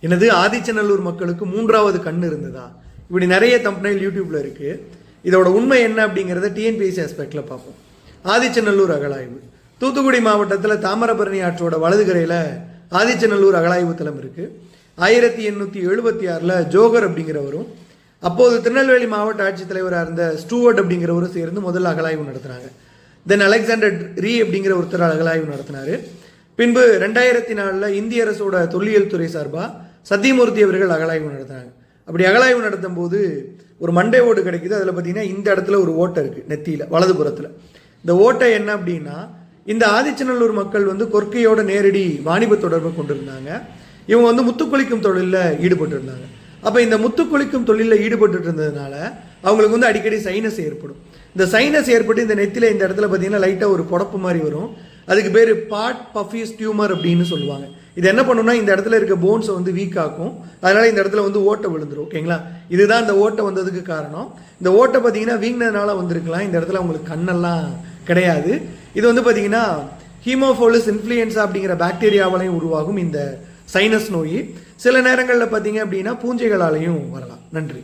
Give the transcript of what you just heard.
எனது ஆதிச்சநல்லூர் மக்களுக்கு மூன்றாவது கண் இருந்ததா? இப்படி நிறைய தம்பனைல் யூடியூப்ல இருக்கு. இதோட உண்மை என்ன அப்படிங்கிறத டிஎன்பிஎஸ்சி ஆஸ்பெக்டில் பார்ப்போம். ஆதிச்சநல்லூர் அகழாய்வு. தூத்துக்குடி மாவட்டத்தில் தாமிரபரணி ஆற்றோட வலதுகரையில் ஆதிச்சநல்லூர் அகழாய்வு தளம் இருக்கு. ஆயிரத்தி எண்ணூற்றி எழுபத்தி ஆறில் ஜோகர் அப்படிங்கிறவரும் அப்போது திருநெல்வேலி மாவட்ட ஆட்சித்தலைவராக இருந்த ஸ்டூவர்ட் அப்படிங்கிறவரும் சேர்ந்து முதல்ல அகழாய்வு நடத்துனாங்க. தென் அலெக்சாண்டர் ரீ அப்படிங்கிற ஒருத்தர் அகழாய்வு நடத்தினாரு. பின்பு ரெண்டாயிரத்தி நாலில் இந்திய அரசோட தொல்லியல் துறை சார்பாக சத்தியமூர்த்தி அவர்கள் அகலாய்வு நடத்துனாங்க. அப்படி அகலாய்வு நடத்தும் போது ஒரு மண்டை ஓடு கிடைக்குது. அதில் பார்த்தீங்கன்னா இந்த இடத்துல ஒரு ஓட்டை இருக்குது நெத்தியில் வலதுபுறத்தில் இந்த ஓட்டை என்ன அப்படின்னா இந்த ஆதிச்சநல்லூர் மக்கள் வந்து கொர்க்கையோட நேரடி வாணிப தொடர்பு கொண்டிருந்தாங்க. இவங்க வந்து முத்துக்குளிக்கும் தொழிலில் ஈடுபட்டு இருந்தாங்க அப்போ இந்த முத்துக்குளிக்கும் தொழிலில் ஈடுபட்டு இருந்ததுனால அவங்களுக்கு வந்து அடிக்கடி சைனஸ் ஏற்படும். இந்த சைனஸ் ஏற்பட்டு இந்த நெத்தியில் இந்த இடத்துல பார்த்தீங்கன்னா லைட்டாக ஒரு புடப்பு மாதிரி வரும். அதுக்கு பேர் பாட் பஃபியஸ் டியூமர் அப்படின்னு சொல்லுவாங்க. இது என்ன பண்ணுன்னா இந்த இடத்துல இருக்க போன்ஸை வந்து வீக் ஆக்கும். அதனால இந்த இடத்துல வந்து ஓட்டை விழுந்துடும் ஓகேங்களா இதுதான் இந்த ஓட்டை வந்ததுக்கு காரணம். இந்த ஓட்டை பார்த்தீங்கன்னா வீங்கினதுனால வந்திருக்கலாம். இந்த இடத்துல உங்களுக்கு கண்ணெல்லாம் கிடையாது. இது வந்து பார்த்தீங்கன்னா ஹீமோஃபோலிஸ் இன்ஃப்ளூயன்ஸா அப்படிங்கிற பாக்டீரியாவாலையும் உருவாகும் இந்த சைனஸ் நோய். சில நேரங்களில் பார்த்தீங்க அப்படின்னா பூஞ்சைகளாலையும் வரலாம். நன்றி.